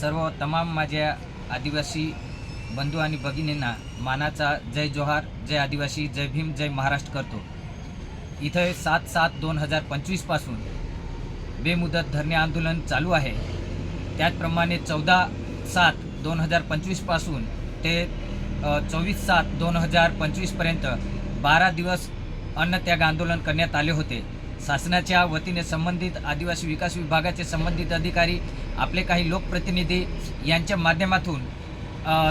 सर्व तमाम माझ्या आदिवासी बंधू आणि भगिनींना मानाचा जय जोहार जय आदिवासी जय भीम जय महाराष्ट्र करतो. इथं सात सात दोन हजार पंचवीसपासून बेमुदत धरणे आंदोलन चालू आहे. त्याचप्रमाणे चौदा सात दोन हजार पंचवीसपासून ते चोवीस सात दोन हजार पंचवीसपर्यंत बारा दिवस अन्नत्याग आंदोलन करण्यात आले होते. शासनाच्या वतीने संबंधित आदिवासी विकास विभागाचे संबंधित अधिकारी आपले काही लोकप्रतिनिधी यांच्या माध्यमातून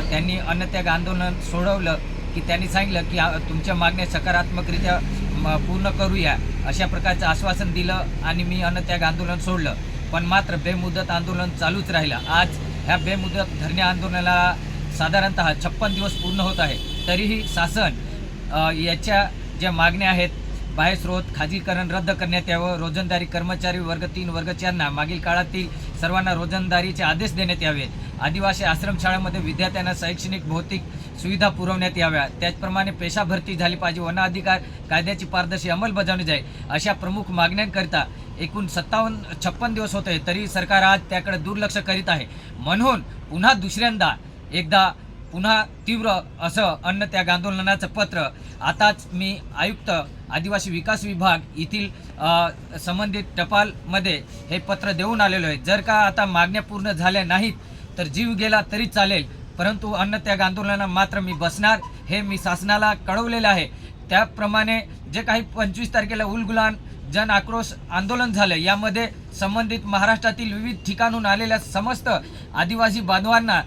त्यांनी अन्नत्याग आंदोलन सोडवलं की त्यांनी सांगितलं की तुमच्या मागण्या सकारात्मकरित्या म, पूर्ण करूया अशा प्रकारचं आश्वासन दिलं आणि मी अन्नत्याग आंदोलन सोडलं. पण मात्र बेमुदत आंदोलन चालूच राहिलं. आज ह्या बेमुदत धरणे आंदोलनाला साधारणतः छप्पन दिवस पूर्ण होत आहे. तरीही शासन याच्या ज्या मागण्या आहेत बाह्य स्रोत खाजगीकरण रद्द करण्यात यावं. रोजंदारी कर्मचारी वर्ग तीन वर्ग चारना मागील काळातील सर्वांना रोजंदारीचे आदेश देण्यात यावेत आदिवासी आश्रमशाळांमध्ये विद्यार्थ्यांना शैक्षणिक भौतिक सुविधा पुरवण्यात याव्या. त्याचप्रमाणे पेशा भरती झाली पाहिजे. वन अधिकार कायद्याची पारदर्शी अंमलबजावणी जाईल. अशा प्रमुख मागण्यांकरिता एकूण सत्तावन्न छप्पन दिवस होते तरी सरकार आज त्याकडे दुर्लक्ष करीत आहे. म्हणून पुन्हा दुसऱ्यांदा एकदा पुन्हा तीव्र असं अन्न त्याग आंदोलनाचं पत्र. आताच मी आयुक्त आदिवासी विकास विभाग येथील संबंधित टपालमध्ये हे पत्र देऊन आलेलो आहे. जर का आता मागण्या पूर्ण झाल्या नाहीत तर जीव गेला तरी चालेल. परंतु अन्न त्याग आंदोलनात मात्र मी बसणार हे मी शासनाला कळवलेलं आहे. त्याप्रमाणे जे काही पंचवीस तारखेला उलगुलान जन आक्रोश आंदोलन झालं यामध्ये संबंधित महाराष्ट्रातील विविध ठिकाणून आलेल्या समस्त आदिवासी बांधवांना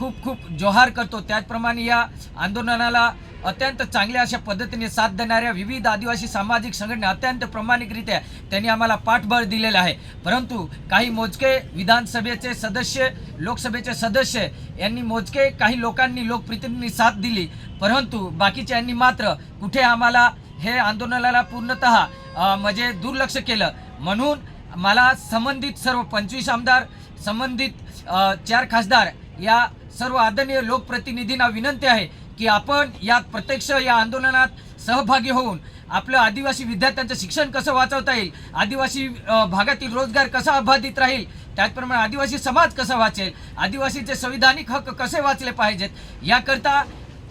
खूप खूप जोहार करतो. त्याचप्रमाणे या आंदोलनाला अत्यंत चांगल्या अशा पद्धतीने साथ देणाऱ्या विविध आदिवासी सामाजिक संघटना अत्यंत प्रामाणिकरित्या त्यांनी आम्हाला पाठबळ दिलेलं आहे. परंतु काही मोजके विधानसभेचे सदस्य लोकसभेचे सदस्य यांनी मोजके काही लोकांनी लोकप्रतिनिधींनी साथ दिली. परंतु बाकीच्यांनी मात्र कुठे आम्हाला हे आंदोलनाला पूर्णतः म्हणजे दुर्लक्ष केलं. म्हणून मला संबंधित सर्व पंचवीस आमदार संबंधित चार खासदार या सर्व आदरणीय लोकप्रतिनिधींना विनंती आहे की आपण यात प्रत्यक्ष या आंदोलनात सहभागी होऊन आपलं आदिवासी विद्यार्थ्यांचं शिक्षण कसं वाचवता येईल आदिवासी भागातील रोजगार कसा अबाधित राहील त्याचप्रमाणे आदिवासी समाज कसा वाचेल आदिवासीचे संविधानिक हक्क कसे वाचले पाहिजेत याकरता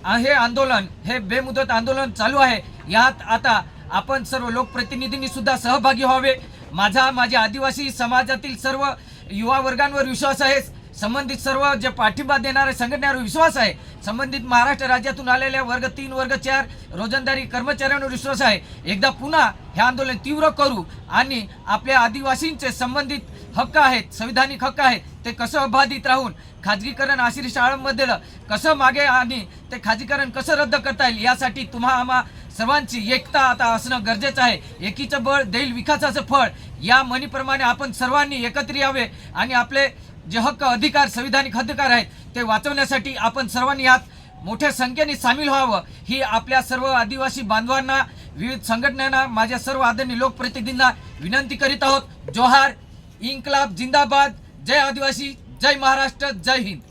हे आंदोलन हे बेमुदत आंदोलन चालू आहे. यात आता आपण सर्व लोकप्रतिनिधींनी सुद्धा सहभागी व्हावे. माझा माझ्या आदिवासी समाजातील सर्व युवा वर्गांवर विश्वास आहे संबंधित सर्व जे पाठिंबा देणारे संघटनेवर विश्वास आहे. संबंधित महाराष्ट्र राज्यातून आलेल्या वर्ग तीन वर्ग चार रोजंदारी कर्मचाऱ्यांवर विश्वास आहे. एकदा पुन्हा हे आंदोलन तीव्र करू आणि आपल्या आदिवासींचे संबंधित हक्क आहेत संविधानिक हक्क आहेत ते कसं अबाधित राहून खाजगीकरण आशिरी शाळांमध्ये कसं मागे आणि ते खाजगीकरण कसं रद्द करता येईल यासाठी तुम्हा आम्हा सर्वांची एकता आता असणं गरजेचं आहे. एकीचं बळ देईल विकासाचं फळ. या म्हणीप्रमाणे आपण सर्वांनी एकत्र यावे आणि आपले जे हक्क अधिकार संविधानिक अधिकार आहेत ते वाचवण्यासाठी आपण सर्वांनी यात मोठ्या संख्येने सामील व्हावं. ही आपल्या सर्व आदिवासी बांधवांना विविध संघटनांना माझ्या सर्व आदरणीय लोकप्रतिनिधींना विनंती करीत आहोत. जोहार इन्कलाब जिंदाबाद. जय आदिवासी जय महाराष्ट्र जय हिंद.